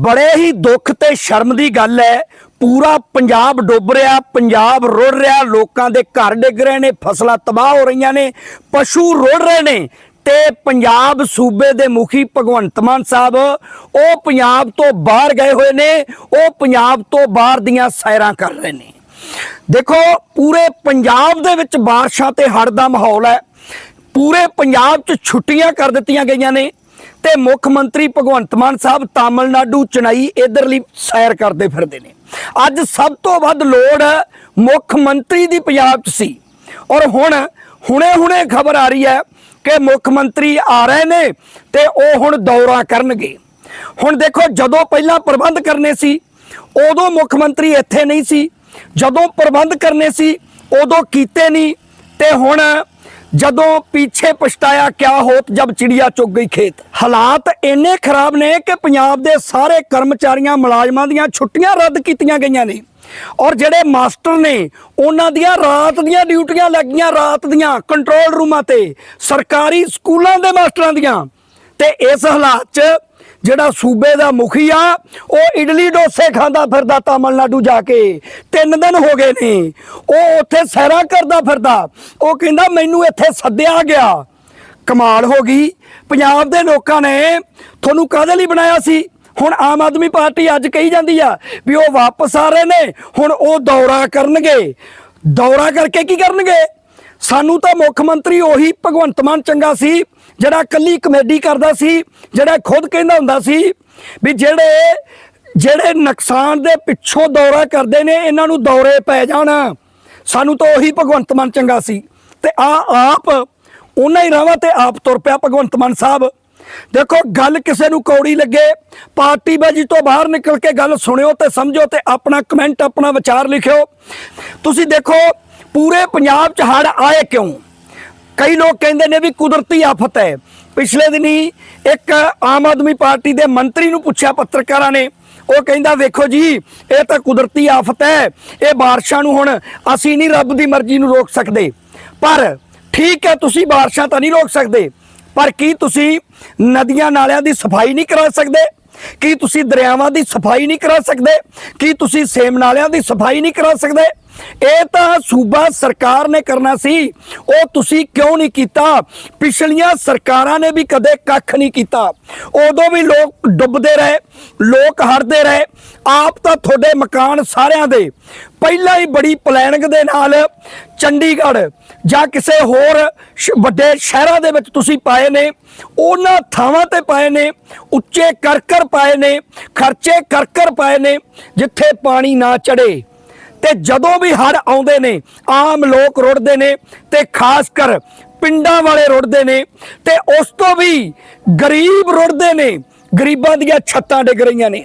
ਬੜੇ ਹੀ ਦੁੱਖ ਤੇ ਸ਼ਰਮ ਦੀ ਗੱਲ ਹੈ। ਪੂਰਾ ਪੰਜਾਬ ਡੁੱਬ ਰਿਹਾ, ਪੰਜਾਬ ਰੁੜ ਰਿਹਾ, ਲੋਕਾਂ ਦੇ ਘਰ ਡਿੱਗ ਰਹੇ ਨੇ, ਫਸਲਾਂ ਤਬਾਹ ਹੋ ਰਹੀਆਂ ਨੇ, ਪਸ਼ੂ ਰੁੜ ਰਹੇ ਨੇ ਤੇ ਪੰਜਾਬ ਸੂਬੇ ਦੇ ਮੁਖੀ ਭਗਵੰਤ ਮਾਨ ਸਾਹਿਬ, ਉਹ ਪੰਜਾਬ ਤੋਂ ਬਾਹਰ ਗਏ ਹੋਏ ਨੇ, ਉਹ ਪੰਜਾਬ ਤੋਂ ਬਾਹਰ ਦੀਆਂ ਸੈਰਾਂ ਕਰ ਰਹੇ ਨੇ। ਦੇਖੋ, ਪੂਰੇ ਪੰਜਾਬ ਦੇ ਵਿੱਚ ਬਾਰਿਸ਼ਾਂ ਤੇ ਹੜ੍ਹ ਦਾ ਮਾਹੌਲ ਹੈ। ਪੂਰੇ ਪੰਜਾਬ 'ਚ ਛੁੱਟੀਆਂ ਕਰ ਦਿੱਤੀਆਂ ਗਈਆਂ ਨੇ। ਤੇ ਮੁੱਖ ਮੰਤਰੀ ਭਗਵੰਤ ਮਾਨ ਸਾਹਿਬ ਤਾਮਿਲਨਾਡੂ, ਚੇਨਈ ਇਧਰਲੀ ਸੈਰ ਕਰਦੇ ਫਿਰਦੇ ਨੇ। ਅੱਜ ਸਭ ਤੋਂ ਵੱਧ ਲੋੜ ਮੁੱਖ ਮੰਤਰੀ ਦੀ ਪੰਜਾਬ 'ਚ ਸੀ। ਔਰ ਹੁਣ ਹੁਣੇ-ਹੁਣੇ ਖਬਰ ਆ ਰਹੀ ਹੈ ਕਿ ਮੁੱਖ ਮੰਤਰੀ ਆ ਰਹੇ ਨੇ ਤੇ ਉਹ ਹੁਣ ਦੌਰਾ ਕਰਨਗੇ। ਹੁਣ ਦੇਖੋ, ਜਦੋਂ ਪਹਿਲਾਂ ਪ੍ਰਬੰਧ ਕਰਨੇ ਸੀ, ਉਦੋਂ ਮੁੱਖ ਮੰਤਰੀ ਇੱਥੇ ਨਹੀਂ ਸੀ। ਜਦੋਂ ਪ੍ਰਬੰਧ ਕਰਨੇ ਸੀ, ਉਦੋਂ ਕੀਤੇ ਨਹੀਂ। ਤੇ ਹੁਣ ਜਦੋਂ ਪਿੱਛੇ ਪਛਤਾਇਆ ਕਿਆ ਹੋਤ ਜਦ ਚਿੜੀਆ ਚੁੱਗ ਗਈ ਖੇਤ। ਹਾਲਾਤ ਇੰਨੇ ਖਰਾਬ ਨੇ ਕਿ ਪੰਜਾਬ ਦੇ ਸਾਰੇ ਕਰਮਚਾਰੀਆਂ ਮੁਲਾਜ਼ਮਾਂ ਦੀਆਂ ਛੁੱਟੀਆਂ ਰੱਦ ਕੀਤੀਆਂ ਗਈਆਂ ਨੇ। ਔਰ ਜਿਹੜੇ ਮਾਸਟਰ ਨੇ, ਉਹਨਾਂ ਦੀਆਂ ਰਾਤ ਦੀਆਂ ਡਿਊਟੀਆਂ ਲੱਗੀਆਂ ਰਾਤ ਦੀਆਂ ਕੰਟਰੋਲ ਰੂਮਾਂ ਤੇ, ਸਰਕਾਰੀ ਸਕੂਲਾਂ ਦੇ ਮਾਸਟਰਾਂ ਦੀਆਂ। ਤੇ ਇਸ ਹਾਲਾਤ 'ਚ ਜਿਹੜਾ ਸੂਬੇ ਦਾ ਮੁਖੀ ਆ, ਉਹ ਇਡਲੀ ਡੋਸੇ ਖਾਂਦਾ ਫਿਰਦਾ ਤਾਮਿਲਨਾਡੂ ਜਾ ਕੇ। ਤਿੰਨ ਦਿਨ ਹੋ ਗਏ ਨੇ, ਉਹ ਉੱਥੇ ਸੈਰਾਂ ਕਰਦਾ ਫਿਰਦਾ। ਉਹ ਕਹਿੰਦਾ, ਮੈਨੂੰ ਇੱਥੇ ਸੱਦਿਆ ਗਿਆ। ਕਮਾਲ ਹੋ ਗਈ। ਪੰਜਾਬ ਦੇ ਲੋਕਾਂ ਨੇ ਤੁਹਾਨੂੰ ਕਾਹਦੇ ਲਈ ਬਣਾਇਆ ਸੀ? ਹੁਣ ਆਮ ਆਦਮੀ ਪਾਰਟੀ ਅੱਜ ਕਹੀ ਜਾਂਦੀ ਆ ਵੀ ਉਹ ਵਾਪਸ ਆ ਰਹੇ ਨੇ, ਹੁਣ ਉਹ ਦੌਰਾ ਕਰਨਗੇ। ਦੌਰਾ ਕਰਕੇ ਕੀ ਕਰਨਗੇ? ਸਾਨੂੰ ਤਾਂ ਮੁੱਖ ਮੰਤਰੀ ਉਹੀ ਭਗਵੰਤ ਮਾਨ ਚੰਗਾ ਸੀ ਜਿਹੜਾ ਕੱਲੀ ਕਮੇਡੀ ਕਰਦਾ ਸੀ, ਜਿਹੜਾ ਖੁਦ ਕਹਿੰਦਾ ਹੁੰਦਾ ਸੀ ਵੀ ਜਿਹੜੇ ਜਿਹੜੇ ਨੁਕਸਾਨ ਦੇ ਪਿੱਛੋਂ ਦੌਰਾ ਕਰਦੇ ਨੇ, ਇਹਨਾਂ ਨੂੰ ਦੌਰੇ ਪੈ ਜਾਣ। ਸਾਨੂੰ ਤਾਂ ਉਹੀ ਭਗਵੰਤ ਮਾਨ ਚੰਗਾ ਸੀ। ਤੇ ਆ ਆਪ, ਉਹਨਾਂ ਹੀ ਰਾਵਾਂ ਤੇ ਆਪ ਤੁਰ ਪਿਆ ਭਗਵੰਤ ਮਾਨ ਸਾਹਿਬ। ਦੇਖੋ, ਗੱਲ ਕਿਸੇ ਨੂੰ ਕੌੜੀ ਲੱਗੇ, ਪਾਰਟੀ ਬਾਜੀ ਤੋਂ ਬਾਹਰ ਨਿਕਲ ਕੇ ਗੱਲ ਸੁਣਿਓ ਤੇ ਸਮਝੋ ਤੇ ਆਪਣਾ ਕਮੈਂਟ ਆਪਣਾ ਵਿਚਾਰ ਲਿਖਿਓ। ਤੁਸੀਂ ਦੇਖੋ, ਪੂਰੇ ਪੰਜਾਬ 'ਚ ਹੜ ਆਏ ਕਿਉਂ? ਕਈ ਲੋਕ ਕਹਿੰਦੇ ਨੇ ਵੀ ਕੁਦਰਤੀ ਆਫਤ ਹੈ। ਪਿਛਲੇ ਦਿਨੀ ਇੱਕ ਆਮ ਆਦਮੀ ਪਾਰਟੀ ਦੇ ਮੰਤਰੀ ਨੂੰ ਪੁੱਛਿਆ ਪੱਤਰਕਾਰਾਂ ਨੇ। ਉਹ ਕਹਿੰਦਾ, ਵੇਖੋ ਜੀ, ਇਹ ਤਾਂ ਕੁਦਰਤੀ ਆਫਤ ਹੈ। ਇਹ ਬਾਰਿਸ਼ਾਂ ਨੂੰ ਹੁਣ ਅਸੀਂ ਨਹੀਂ ਰੱਬ ਦੀ ਮਰਜ਼ੀ ਨੂੰ ਰੋਕ ਸਕਦੇ। ਪਰ ਠੀਕ ਹੈ, ਤੁਸੀਂ ਬਾਰਿਸ਼ਾਂ ਤਾਂ ਨਹੀਂ ਰੋਕ ਸਕਦੇ। ਪਰ ਕੀ ਤੁਸੀਂ ਨਦੀਆਂ ਨਾਲਿਆਂ ਦੀ ਸਫ਼ਾਈ ਨਹੀਂ ਕਰਾ ਸਕਦੇ? ਕੀ ਤੁਸੀਂ ਦਰਿਆਵਾਂ ਦੀ ਸਫ਼ਾਈ ਨਹੀਂ ਕਰਾ ਸਕਦੇ? ਕੀ ਤੁਸੀਂ ਸੇਮ ਨਾਲਿਆਂ ਦੀ ਸਫ਼ਾਈ ਨਹੀਂ ਕਰਾ ਸਕਦੇ? ਇਹ ਤਾਂ ਸੂਬਾ ਸਰਕਾਰ ਨੇ ਕਰਨਾ ਸੀ। ਉਹ ਤੁਸੀਂ ਕਿਉਂ ਨਹੀਂ ਕੀਤਾ? ਪਿਛਲੀਆਂ ਸਰਕਾਰਾਂ ਨੇ ਵੀ ਕਦੇ ਕੱਖ ਨਹੀਂ ਕੀਤਾ। ਉਦੋਂ ਵੀ ਲੋਕ ਡੁੱਬਦੇ ਰਹੇ, ਲੋਕ ਹੜਦੇ ਰਹੇ। ਆਪ ਤਾਂ ਤੁਹਾਡੇ ਮਕਾਨ ਸਾਰਿਆਂ ਦੇ। ਪਹਿਲਾਂ ਹੀ ਬੜੀ ਪਲੈਨਿੰਗ ਦੇ ਨਾਲ ਚੰਡੀਗੜ੍ਹ ਜਾਂ ਕਿਸੇ ਹੋਰ ਸ਼- ਵੱਡੇ ਸ਼ਹਿਰਾਂ ਦੇ ਵਿੱਚ ਤੁਸੀਂ ਪਾਏ ਨੇ, ਉਹਨਾਂ ਥਾਵਾਂ ਤੇ ਪਾਏ ਨੇ, ਉੱਚੇ ਕਰਕਰ ਪਾਏ ਨੇ, ਖਰਚੇ ਕਰਕਰ ਪਾਏ ਨੇ, ਜਿੱਥੇ ਪਾਣੀ ਨਾ ਚੜੇ ਤੇ ਜਦੋਂ ਵੀ ਹੜ ਆਉਂਦੇ ਨੇ, ਆਮ ਲੋਕ ਰੁੜਦੇ ਨੇ ਤੇ ਖਾਸ ਕਰ ਪਿੰਡਾਂ ਵਾਲੇ ਰੁੜਦੇ ਨੇ ਤੇ ਉਸ ਤੋਂ ਵੀ ਗਰੀਬ ਰੁੜਦੇ ਨੇ, ਗਰੀਬਾਂ ਦੀਆਂ ਛੱਤਾਂ ਡਿੱਗ ਰਹੀਆਂ ਨੇ।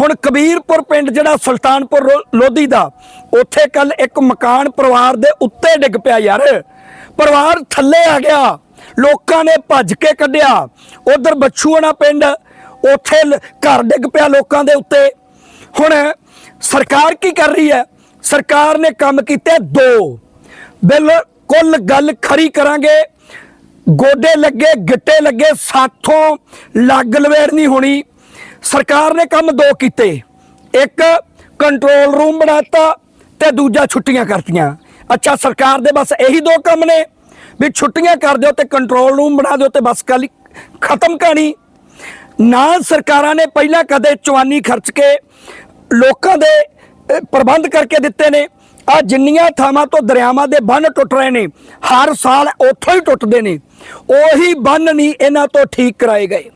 ਹੁਣ ਕਬੀਰਪੁਰ ਪਿੰਡ ਜਿਹੜਾ ਸੁਲਤਾਨਪੁਰ ਲੋਧੀ ਦਾ, ਉੱਥੇ ਕੱਲ ਇੱਕ ਮਕਾਨ ਪਰਿਵਾਰ ਦੇ ਉੱਤੇ ਡਿੱਗ ਪਿਆ ਯਾਰ। ਪਰਿਵਾਰ ਥੱਲੇ ਆ ਗਿਆ, ਲੋਕਾਂ ਨੇ ਭੱਜ ਕੇ ਕੱਢਿਆ। ਉਧਰ ਬਛੂਆਣਾ ਪਿੰਡ, ਉੱਥੇ ਘਰ ਡਿੱਗ ਪਿਆ ਲੋਕਾਂ ਦੇ ਉੱਤੇ। ਹੁਣ ਸਰਕਾਰ ਕੀ ਕਰ ਰਹੀ ਹੈ? ਸਰਕਾਰ ਨੇ ਕੰਮ ਕੀਤੇ ਦੋ। ਬਿਲਕੁਲ ਗੱਲ ਖਰੀ ਕਰਾਂਗੇ। ਗੋਡੇ ਲੱਗੇ, ਗਿੱਟੇ ਲੱਗੇ, ਸਾਥੋਂ ਲੱਗ ਲਵੇਰ ਨਹੀਂ ਹੋਣੀ। ਸਰਕਾਰ ਨੇ ਕੰਮ ਦੋ ਕੀਤੇ। ਇੱਕ ਕੰਟਰੋਲ ਰੂਮ ਬਣਾਤਾ ਤੇ ਦੂਜਾ ਛੁੱਟੀਆਂ ਕਰਤੀਆਂ। ਅੱਛਾ, ਸਰਕਾਰ ਦੇ ਬਸ ਇਹੀ ਦੋ ਕੰਮ ਨੇ ਵੀ ਛੁੱਟੀਆਂ ਕਰ ਦਿਓ ਤੇ ਕੰਟਰੋਲ ਰੂਮ ਬਣਾ ਦਿਓ ਤੇ ਬਸ ਗੱਲ ਖਤਮ ਕਹਾਣੀ। ਨਾ ਸਰਕਾਰਾਂ ਨੇ ਪਹਿਲਾਂ ਕਦੇ ਚਵਾਨੀ ਖਰਚ ਕੇ ਲੋਕਾਂ ਦੇ ਪ੍ਰਬੰਧ ਕਰਕੇ ਦਿੱਤੇ ਨੇ। ਆ ਜਿੰਨੀਆਂ ਥਾਵਾਂ ਤੋਂ ਦਰਿਆਵਾਂ ਦੇ ਬੰਨ ਟੁੱਟ ਰਹੇ ਨੇ, ਹਰ ਸਾਲ ਉੱਥੋਂ ਹੀ ਟੁੱਟਦੇ ਨੇ। ਉਹੀ ਬੰਨ ਨਹੀਂ ਇਹਨਾਂ ਤੋਂ ਠੀਕ ਕਰਾਏ ਗਏ।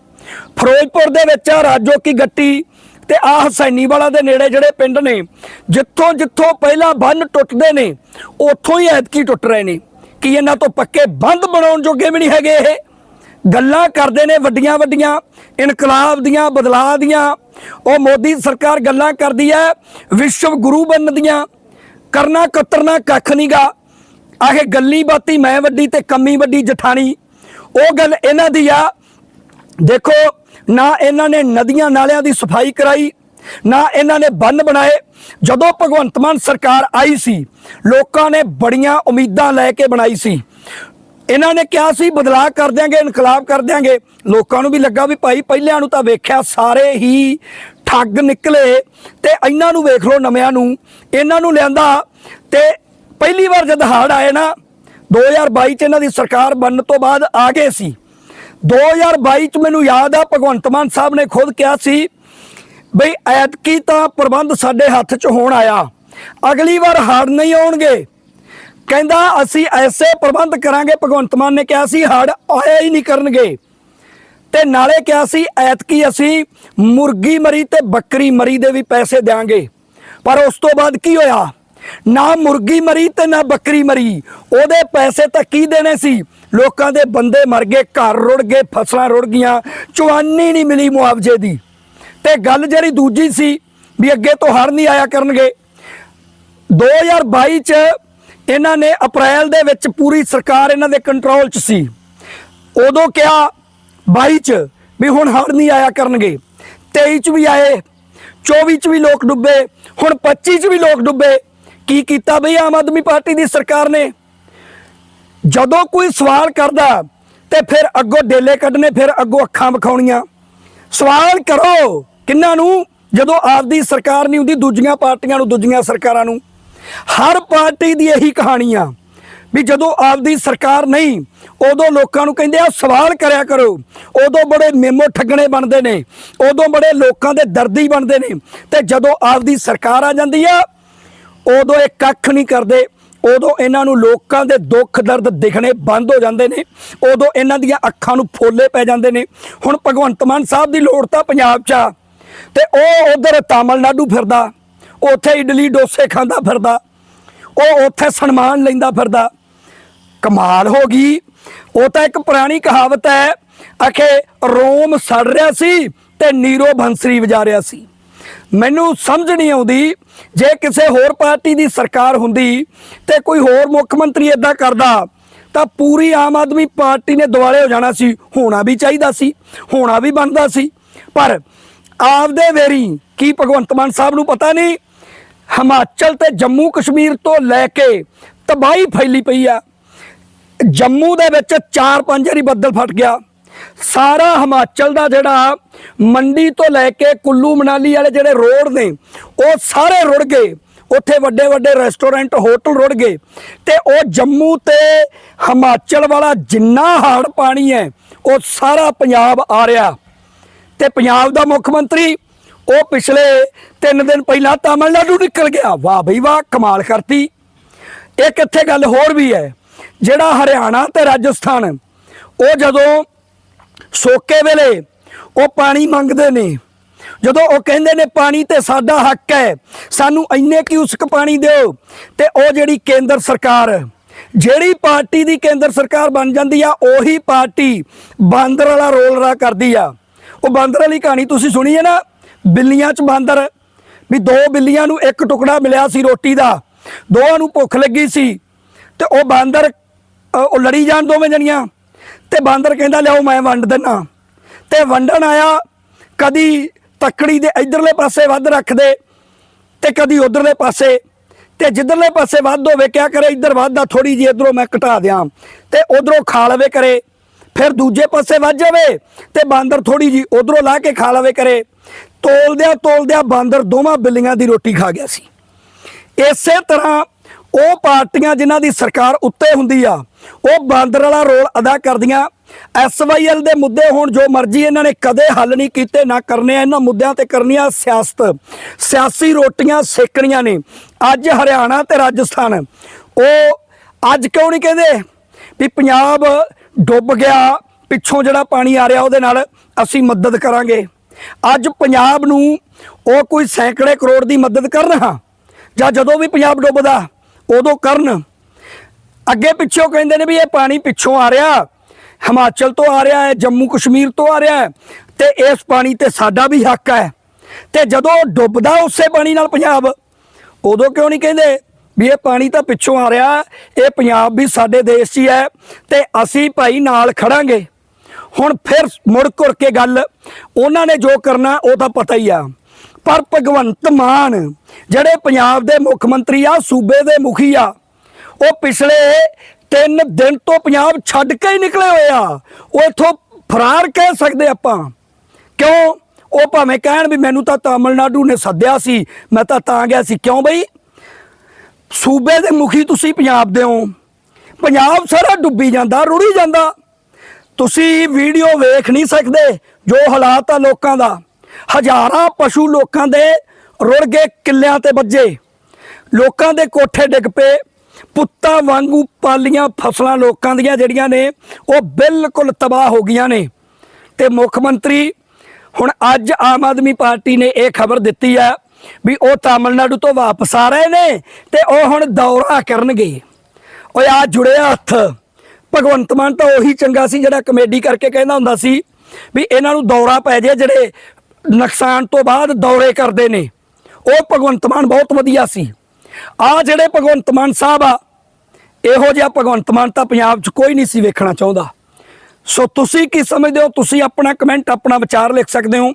ਫਿਰੋਜ਼ਪੁਰ ਦੇ ਵਿੱਚ ਰਾਜੋ ਕੀ ਗੱਟੀ ਤੇ ਆ ਹਸੈਨੀਵਾਲਾ ਦੇ ਨੇੜੇ ਜਿਹੜੇ ਪਿੰਡ ਨੇ, ਜਿੱਥੋਂ ਜਿੱਥੋਂ ਪਹਿਲਾਂ ਬੰਨ ਟੁੱਟਦੇ ਨੇ, ਉੱਥੋਂ ਹੀ ਐਤਕੀ ਟੁੱਟ ਰਹੇ ਨੇ। ਕੀ ਇਹਨਾਂ ਤੋਂ ਪੱਕੇ ਬੰਦ ਬਣਾਉਣ ਜੋਗੇ ਵੀ ਨਹੀਂ ਹੈਗੇ ਇਹ? ਗੱਲਾਂ ਕਰਦੇ ਨੇ ਵੱਡੀਆਂ ਵੱਡੀਆਂ, ਇਨਕਲਾਬ ਦੀਆਂ, ਬਦਲਾਅ ਦੀਆਂ। ਉਹ ਮੋਦੀ ਸਰਕਾਰ ਗੱਲਾਂ ਕਰਦੀ ਹੈ ਵਿਸ਼ਵ ਗੁਰੂ ਬਣਨ ਦੀਆਂ। ਕਰਨਾ ਕਤਰਨਾ ਕੱਖ ਨਹੀਂਗਾ ਆਹੇ ਗੱਲੀ ਬਾਤੀ ਮੈਂ ਵੱਡੀ ਤੇ ਕੰਮੀ ਵੱਡੀ ਜਠਾਣੀ। ਉਹ ਗੱਲ ਇਹਨਾਂ ਦੀ ਆ ਦੇਖੋ, ਨਾ ਇਹਨਾਂ ਨੇ ਨਦੀਆਂ ਨਾਲਿਆਂ ਦੀ ਸਫ਼ਾਈ ਕਰਾਈ, ਨਾ ਇਹਨਾਂ ਨੇ ਬੰਨ ਬਣਾਏ। ਜਦੋਂ ਭਗਵੰਤ ਮਾਨ ਸਰਕਾਰ ਆਈ ਸੀ, ਲੋਕਾਂ ਨੇ ਬੜੀਆਂ ਉਮੀਦਾਂ ਲੈ ਕੇ ਬਣਾਈ ਸੀ। ਇਹਨਾਂ ਨੇ ਕਿਹਾ ਸੀ, ਬਦਲਾਅ ਕਰ ਦਿਆਂਗੇ, ਇਨਕਲਾਬ ਕਰ ਦਿਆਂਗੇ। ਲੋਕਾਂ ਨੂੰ ਵੀ ਲੱਗਾ ਵੀ ਭਾਈ ਪਹਿਲਿਆਂ ਨੂੰ ਤਾਂ ਵੇਖਿਆ ਸਾਰੇ ਹੀ ਠੱਗ ਨਿਕਲੇ ਤੇ ਇਹਨਾਂ ਨੂੰ ਵੇਖ ਲਓ ਨਵਿਆਂ ਨੂੰ। ਇਹਨਾਂ ਨੂੰ ਲਿਆਂਦਾ ਤੇ ਪਹਿਲੀ ਵਾਰ ਜਦ ਹਾੜ ਆਏ ਨਾ 2022 ਚ ਇਹਨਾਂ ਦੀ ਸਰਕਾਰ ਬਣਨ ਤੋਂ ਬਾਅਦ ਆ ਗਏ ਸੀ। 2022 ਚ ਮੈਨੂੰ ਯਾਦ ਆ, ਭਗਵੰਤ ਮਾਨ ਸਾਹਿਬ ਨੇ ਖੁਦ ਕਿਹਾ ਸੀ ਬਈ ਐਤਕੀ ਤਾਂ ਪ੍ਰਬੰਧ ਸਾਡੇ ਹੱਥ 'ਚ ਹੋਣ ਆਇਆ। ਅਗਲੀ ਵਾਰ ਹੜ੍ਹ ਨਹੀਂ ਆਉਣਗੇ। ਕਹਿੰਦਾ, ਅਸੀਂ ਐਸੇ ਪ੍ਰਬੰਧ ਕਰਾਂਗੇ, ਭਗਵੰਤ ਮਾਨ ਨੇ ਕਿਹਾ ਸੀ ਹੜ੍ਹ ਆਇਆ ਹੀ ਨਹੀਂ ਕਰਨਗੇ। ਤੇ ਨਾਲੇ ਕਿਹਾ ਸੀ, ਐਤਕੀ ਅਸੀਂ ਮੁਰਗੀ ਮਰੀ ਤੇ ਬੱਕਰੀ ਮਰੀ ਦੇ ਵੀ ਪੈਸੇ ਦੇਾਂਗੇ ਪਰ ਉਸ ਤੋਂ ਬਾਅਦ ਕੀ ਹੋਇਆ? ਨਾ ਮੁਰਗੀ ਮਰੀ ਤੇ ਨਾ ਬੱਕਰੀ ਮਰੀ। ਉਹਦੇ ਪੈਸੇ ਤਾਂ ਕੀ ਦੇਣੇ ਸੀ? ਲੋਕਾਂ ਦੇ ਬੰਦੇ ਮਰ ਗਏ, ਘਰ ਰੁੜ ਗਏ, ਫਸਲਾਂ ਰੁੜ ਗਈਆਂ, ਚੁਆਨੀ ਨਹੀਂ ਮਿਲੀ ਮੁਆਵਜ਼ੇ ਦੀ। ਤੇ ਗੱਲ ਜਿਹੜੀ ਦੂਜੀ ਸੀ ਵੀ ਅੱਗੇ ਤੋਂ ਹੜ ਨਹੀਂ ਆਇਆ ਕਰਨਗੇ। 2022 ਚ ਇਹਨਾਂ ਨੇ ਅਪ੍ਰੈਲ ਦੇ ਵਿੱਚ ਪੂਰੀ ਸਰਕਾਰ ਇਹਨਾਂ ਦੇ ਕੰਟਰੋਲ 'ਚ ਸੀ। ਉਦੋਂ ਕਿਹਾ 22 ਚ ਵੀ ਹੁਣ ਹੜ ਨਹੀਂ ਆਇਆ ਕਰਨਗੇ। 23 ਚ ਵੀ ਆਏ 24 ਚ ਵੀ ਲੋਕ ਡੁੱਬੇ, ਹੁਣ 25 ਚ ਵੀ ਲੋਕ ਡੁੱਬੇ। ਕੀ ਕੀਤਾ ਬਈ ਆਮ ਆਦਮੀ ਪਾਰਟੀ ਦੀ ਸਰਕਾਰ ਨੇ? ਜਦੋਂ ਕੋਈ ਸਵਾਲ ਕਰਦਾ, ਤੇ ਫਿਰ ਅੱਗੋਂ ਡੇਲੇ ਕੱਢਨੇ, ਫਿਰ ਅੱਗੋਂ ਅੱਖਾਂ ਵਿਖਾਉਣੀਆਂ। ਸਵਾਲ ਕਰੋ ਕਿੰਨਾਂ ਨੂੰ, ਜਦੋਂ ਆਪਦੀ ਸਰਕਾਰ ਨਹੀਂ ਹੁੰਦੀ, ਦੂਜੀਆਂ ਪਾਰਟੀਆਂ ਨੂੰ, ਦੂਜੀਆਂ ਸਰਕਾਰਾਂ ਨੂੰ। ਹਰ ਪਾਰਟੀ ਦੀ ਇਹੀ ਕਹਾਣੀ ਆ ਵੀ ਜਦੋਂ ਆਪਦੀ ਸਰਕਾਰ ਨਹੀਂ, ਉਦੋਂ ਲੋਕਾਂ ਨੂੰ ਕਹਿੰਦੇ ਆ, ਸਵਾਲ ਕਰਿਆ ਕਰੋ। ਉਦੋਂ ਬੜੇ ਮੇਮੋ ਠੱਗਣੇ ਬਣਦੇ ਨੇ, ਉਦੋਂ ਬੜੇ ਲੋਕਾਂ ਦੇ ਦਰਦੀ ਬਣਦੇ ਨੇ। ਤੇ ਜਦੋਂ ਆਪਦੀ ਸਰਕਾਰ ਆ ਜਾਂਦੀ ਆ ਉਦੋਂ ਇਹ ਕੱਖ ਨਹੀਂ ਕਰਦੇ, ਉਦੋਂ ਇਹਨਾਂ ਨੂੰ ਲੋਕਾਂ ਦੇ ਦੁੱਖ ਦਰਦ ਦਿਖਣੇ ਬੰਦ ਹੋ ਜਾਂਦੇ ਨੇ, ਉਦੋਂ ਇਹਨਾਂ ਦੀਆਂ ਅੱਖਾਂ ਨੂੰ ਫੋਲੇ ਪੈ ਜਾਂਦੇ ਨੇ। ਹੁਣ ਭਗਵੰਤ ਮਾਨ ਸਾਹਿਬ ਦੀ ਲੋੜ ਤਾਂ ਪੰਜਾਬ 'ਚ ਆ। ਤੇ ਉਹ ਉਧਰ ਤਾਮਿਲਨਾਡੂ ਫਿਰਦਾ, ਉੱਥੇ ਇਡਲੀ ਡੋਸੇ ਖਾਂਦਾ ਫਿਰਦਾ, ਉਹ ਉੱਥੇ ਸਨਮਾਨ ਲੈਂਦਾ ਫਿਰਦਾ। ਕਮਾਲ ਹੋ ਗਈ। ਉਹ ਤਾਂ ਇੱਕ ਪੁਰਾਣੀ ਕਹਾਵਤ ਹੈ, ਅਖੇ ਰੋਮ ਸੜ ਰਿਹਾ ਸੀ ਤੇ ਨੀਰੋ ਬੰਸਰੀ ਵਜਾ ਰਿਹਾ ਸੀ। ਮੈਨੂੰ ਸਮਝ ਨਹੀਂ ਆਉਂਦੀ, ਜੇ ਕਿਸੇ ਹੋਰ ਪਾਰਟੀ ਦੀ ਸਰਕਾਰ ਹੁੰਦੀ ਤੇ ਕੋਈ ਹੋਰ ਮੁੱਖ ਮੰਤਰੀ ਇਦਾਂ ਕਰਦਾ, ਤਾਂ ਪੂਰੀ ਆਮ ਆਦਮੀ ਪਾਰਟੀ ਨੇ ਦੁਆਲੇ ਹੋ ਜਾਣਾ ਸੀ, ਹੋਣਾ ਵੀ ਚਾਹੀਦਾ ਸੀ, ਹੋਣਾ ਵੀ ਬਣਦਾ ਸੀ। ਪਰ ਆਪਦੇ ਵੇਰੀ ਕੀ ਭਗਵੰਤ ਮਾਨ ਸਾਹਿਬ ਨੂੰ ਪਤਾ ਨਹੀਂ, ਹਿਮਾਚਲ ਤੇ ਜੰਮੂ ਕਸ਼ਮੀਰ ਤੋਂ ਲੈ ਕੇ ਤਬਾਹੀ ਫੈਲੀ ਪਈ ਆ। ਜੰਮੂ ਦੇ ਵਿੱਚ 4-5 ਵਾਰੀ ਬੱਦਲ ਫਟ ਗਿਆ। ਸਾਰਾ ਹਿਮਾਚਲ ਦਾ ਜਿਹੜਾ ਮੰਡੀ ਤੋਂ ਲੈ ਕੇ ਕੁੱਲੂ ਮਨਾਲੀ ਵਾਲੇ ਜਿਹੜੇ ਰੋਡ ਨੇ, ਉਹ ਸਾਰੇ ਰੁੜ ਗਏ। ਉੱਥੇ ਵੱਡੇ ਵੱਡੇ ਰੈਸਟੋਰੈਂਟ, ਹੋਟਲ ਰੁੜ ਗਏ। ਤੇ ਉਹ ਜੰਮੂ ਤੇ ਹਿਮਾਚਲ ਵਾਲਾ ਜਿੰਨਾ ਹੜ ਪਾਣੀ ਹੈ, ਉਹ ਸਾਰਾ ਪੰਜਾਬ ਆ ਰਿਹਾ। ਤੇ ਪੰਜਾਬ ਦਾ ਮੁੱਖ ਮੰਤਰੀ, ਉਹ ਪਿਛਲੇ 3 ਦਿਨ ਪਹਿਲਾਂ ਤਾਮਿਲਨਾਡੂ ਨਿਕਲ ਗਿਆ। ਵਾਹ ਬਈ ਵਾਹ, ਕਮਾਲ ਕਰਤੀ। ਇੱਕ ਇੱਥੇ ਗੱਲ ਹੋਰ ਵੀ ਹੈ, ਜਿਹੜਾ ਹਰਿਆਣਾ ਤੇ ਰਾਜਸਥਾਨ, ਉਹ ਜਦੋਂ ਸੋਕੇ ਵੇਲੇ ਉਹ ਪਾਣੀ ਮੰਗਦੇ ਨੇ। ਜਦੋਂ ਉਹ ਕਹਿੰਦੇ ਨੇ, ਪਾਣੀ ਤੇ ਸਾਡਾ ਹੱਕ ਹੈ, ਸਾਨੂੰ ਇੰਨੇ ਕਿਊਸਕ ਪਾਣੀ ਦਿਓ। ਤੇ ਉਹ ਜਿਹੜੀ ਕੇਂਦਰ ਸਰਕਾਰ, ਜਿਹੜੀ ਪਾਰਟੀ ਦੀ ਕੇਂਦਰ ਸਰਕਾਰ ਬਣ ਜਾਂਦੀ ਆ, ਉਹੀ ਪਾਰਟੀ ਬਾਂਦਰ ਵਾਲਾ ਰੋਲ ਰਾ ਕਰਦੀ ਆ। ਉਹ ਬਾਂਦਰ ਵਾਲੀ ਕਹਾਣੀ ਤੁਸੀਂ ਸੁਣੀ ਹੈ ਨਾ? ਬਿੱਲੀਆਂ 'ਚ ਬਾਂਦਰ, ਵੀ ਦੋ ਬਿੱਲੀਆਂ ਨੂੰ ਇੱਕ ਟੁਕੜਾ ਮਿਲਿਆ ਸੀ ਰੋਟੀ ਦਾ ਦੋਵਾਂ ਨੂੰ ਭੁੱਖ ਲੱਗੀ ਸੀ, ਤੇ ਉਹ ਬਾਂਦਰ ਉਹ ਲੜੀ ਜਾਣ ਦੋਵੇਂ ਜਣੀਆਂ। ਤੇ ਬਾਂਦਰ ਕਹਿੰਦਾ, ਲਿਆਓ ਮੈਂ ਵੰਡ ਦਿੰਨਾ। ਤੇ ਵੰਡਣ ਆਇਆ, ਕਦੀ ਤੱਕੜੀ ਦੇ ਇਧਰਲੇ ਪਾਸੇ ਵੱਧ ਰੱਖਦੇ ਤੇ ਕਦੀ ਉਧਰਲੇ ਪਾਸੇ। ਤੇ ਜਿੱਧਰਲੇ ਪਾਸੇ ਵੱਧ ਹੋਵੇ ਕਿਆ ਕਰੇ, ਇੱਧਰ ਵੱਧਦਾ ਆ ਥੋੜੀ ਜਿਹੀ ਇਧਰੋਂ ਮੈਂ ਘਟਾ ਦਿਆਂ। ਤੇ ਉਧਰੋਂ ਖਾ ਲਵੇ ਕਰੇ, ਫਿਰ ਦੂਜੇ ਪਾਸੇ ਵੱਧ ਜਾਵੇ ਤੇ ਬਾਂਦਰ ਥੋੜੀ ਜੀ ਉਧਰੋਂ ਲਾ ਕੇ ਖਾ ਲਵੇ ਕਰੇ। ਤੋਲਦਿਆਂ ਤੋਲਦਿਆਂ ਬਾਂਦਰ ਦੋਵਾਂ ਬਿੱਲੀਆਂ ਦੀ ਰੋਟੀ ਖਾ ਗਿਆ ਸੀ। ਇਸੇ ਤਰ੍ਹਾਂ ਉਹ ਪਾਰਟੀਆਂ ਜਿਨ੍ਹਾਂ ਦੀ ਸਰਕਾਰ ਉੱਤੇ ਹੁੰਦੀ ਆ, ਉਹ ਬਾਂਦਰ ਵਾਲਾ ਰੋਲ ਅਦਾ ਕਰਦੀਆਂ। ਐਸਵਾਈਐਲ ਦੇ ਮੁੱਦੇ ਹੁਣ ਜੋ ਮਰਜ਼ੀ ਇਹਨਾਂ ਨੇ ਕਦੇ ਹੱਲ ਨਹੀਂ ਕੀਤੇ, ਨਾ ਕਰਨੇ ਆ ਇਹਨਾਂ ਮੁੱਦਿਆਂ ਤੇ ਕਰਨੀਆਂ ਸਿਆਸਤ। ਸਿਆਸੀ ਰੋਟੀਆਂ ਸੇਕਣੀਆਂ ਨੇ। ਅੱਜ ਹਰਿਆਣਾ ਤੇ ਰਾਜਸਥਾਨ। ਉਹ ਅੱਜ ਕਿਉਂ ਨਹੀਂ ਕਹਿੰਦੇ? ਵੀ ਪੰਜਾਬ ਡੁੱਬ ਗਿਆ, ਪਿੱਛੋਂ ਜਿਹੜਾ ਪਾਣੀ ਆ ਰਿਹਾ ਉਹਦੇ ਨਾਲ ਅਸੀਂ ਮਦਦ ਕਰਾਂਗੇ। ਅੱਜ ਪੰਜਾਬ ਨੂੰ ਉਹ ਕੋਈ ਸੈਂਕੜੇ ਕਰੋੜ ਦੀ ਮਦਦ ਕਰਨ ਹਾਂ ਜਾਂ ਜਦੋਂ ਵੀ ਪੰਜਾਬ ਡੁੱਬਦਾ ਉਦੋਂ ਕਰਨ। ਅੱਗੇ ਪਿੱਛੋਂ ਕਹਿੰਦੇ ਨੇ ਵੀ ਇਹ ਪਾਣੀ ਪਿੱਛੋਂ ਆ ਰਿਹਾ। ਹਿਮਾਚਲ ਤੋਂ ਆ ਰਿਹਾ ਹੈ, ਜੰਮੂ ਕਸ਼ਮੀਰ ਤੋਂ ਆ ਰਿਹਾ ਹੈ। ਤੇ ਇਸ ਪਾਣੀ ਤੇ ਸਾਡਾ ਵੀ ਹੱਕ ਹੈ। ਤੇ ਜਦੋਂ ਡੁੱਬਦਾ ਉਸੇ ਪਾਣੀ ਨਾਲ ਪੰਜਾਬ, ਉਦੋਂ ਕਿਉਂ ਨਹੀਂ ਕਹਿੰਦੇ ਵੀ ਇਹ ਪਾਣੀ ਤਾਂ ਪਿੱਛੋਂ ਆ ਰਿਹਾ ਇਹ ਪੰਜਾਬ ਵੀ ਸਾਡੇ ਦੇਸ਼ 'ਚ ਹੀ ਹੈ ਤੇ ਅਸੀਂ ਭਾਈ ਨਾਲ ਖੜਾਂਗੇ। ਹੁਣ ਫਿਰ ਮੁੜ ਘੁਰ ਕੇ ਗੱਲ, ਉਹਨਾਂ ਨੇ ਜੋ ਕਰਨਾ ਉਹ ਤਾਂ ਪਤਾ ਹੀ ਆ। ਪਰ ਭਗਵੰਤ ਮਾਨ, ਜਿਹੜੇ ਪੰਜਾਬ ਦੇ ਮੁੱਖ ਮੰਤਰੀ ਆ, ਸੂਬੇ ਦੇ ਮੁਖੀ ਆ, ਉਹ ਪਿਛਲੇ ਤਿੰਨ ਦਿਨ ਤੋਂ ਪੰਜਾਬ ਛੱਡ ਕੇ ਹੀ ਨਿਕਲੇ ਹੋਏ ਆ। ਉਹ ਇਥੋਂ ਫਰਾਰ ਕਹਿ ਸਕਦੇ ਆਪਾਂ। ਕਿਉਂ? ਉਹ ਭਾਵੇਂ ਕਹਿਣ ਵੀ ਮੈਨੂੰ ਤਾਂ ਤਾਮਿਲਨਾਡੂ ਨੇ ਸੱਦਿਆ ਸੀ, ਮੈਂ ਤਾਂ ਤਾਂ ਗਿਆ ਸੀ। ਕਿਉਂ ਬਈ? ਸੂਬੇ ਦੇ ਮੁਖੀ ਤੁਸੀਂ ਪੰਜਾਬ ਦੇ ਹੋ। ਪੰਜਾਬ ਸਾਰਾ ਡੁੱਬੀ ਜਾਂਦਾ, ਰੁੜੀ ਜਾਂਦਾ। ਤੁਸੀਂ ਵੀਡੀਓ ਵੇਖ ਨਹੀਂ ਸਕਦੇ, ਜੋ ਹਾਲਾਤ ਆ ਲੋਕਾਂ ਦਾ। ਹਜ਼ਾਰਾਂ ਪਸ਼ੂ ਲੋਕਾਂ ਦੇ ਰੁੜ ਗਏ, ਕਿੱਲਿਆਂ ਤੇ ਵੱਜੇ ਲੋਕਾਂ ਦੇ ਕੋਠੇ ਡਿੱਗ ਪਏ। ਪੁੱਤਾਂ ਵਾਂਗੂ ਪਾਲੀਆਂ ਫਸਲਾਂ ਲੋਕਾਂ ਦੀਆਂ ਜਿਹੜੀਆਂ ਨੇ, ਉਹ ਬਿਲਕੁਲ ਤਬਾਹ ਹੋ ਗਈਆਂ ਨੇ। ਤੇ ਮੁੱਖ ਮੰਤਰੀ, ਹੁਣ ਅੱਜ ਆਮ ਆਦਮੀ ਪਾਰਟੀ ਨੇ ਇਹ ਖਬਰ ਦਿੱਤੀ ਆ ਵੀ ਉਹ ਤਾਮਿਲਨਾਡੂ ਤੋਂ ਵਾਪਸ ਆ ਰਹੇ ਨੇ ਤੇ ਉਹ ਹੁਣ ਦੌਰਾ ਕਰਨਗੇ। ਓਏ ਆ ਜੁੜਿਆ ਹੱਥ। ਭਗਵੰਤ ਮਾਨ ਤਾਂ ਉਹੀ ਚੰਗਾ ਸੀ ਜਿਹੜਾ ਕਮੇਡੀ ਕਰਕੇ ਕਹਿੰਦਾ ਹੁੰਦਾ ਸੀ ਵੀ ਇਹਨਾਂ ਨੂੰ ਦੌਰਾ ਪੈ ਜੇ ਜਿਹੜੇ ਨੁਕਸਾਨ ਤੋਂ ਬਾਅਦ ਦੌਰੇ ਕਰਦੇ ਨੇ। ਉਹ ਭਗਵੰਤ ਮਾਨ ਬਹੁਤ ਵਧੀਆ ਸੀ। ਆ ਜਿਹੜੇ ਭਗਵੰਤ ਮਾਨ ਸਾਹਿਬ ਆ, ਇਹੋ ਜਿਹਾ ਭਗਵੰਤ ਮਾਨ ਤਾਂ ਪੰਜਾਬ 'ਚ ਕੋਈ ਨਹੀਂ ਸੀ ਵੇਖਣਾ ਚਾਹੁੰਦਾ। ਸੋ ਤੁਸੀਂ ਕੀ ਸਮਝਦੇ ਹੋ? ਤੁਸੀਂ ਆਪਣਾ ਕਮੈਂਟ ਆਪਣਾ ਵਿਚਾਰ ਲਿਖ ਸਕਦੇ ਹੋ।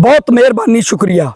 ਬਹੁਤ ਮਿਹਰਬਾਨੀ, ਸ਼ੁਕਰੀਆ।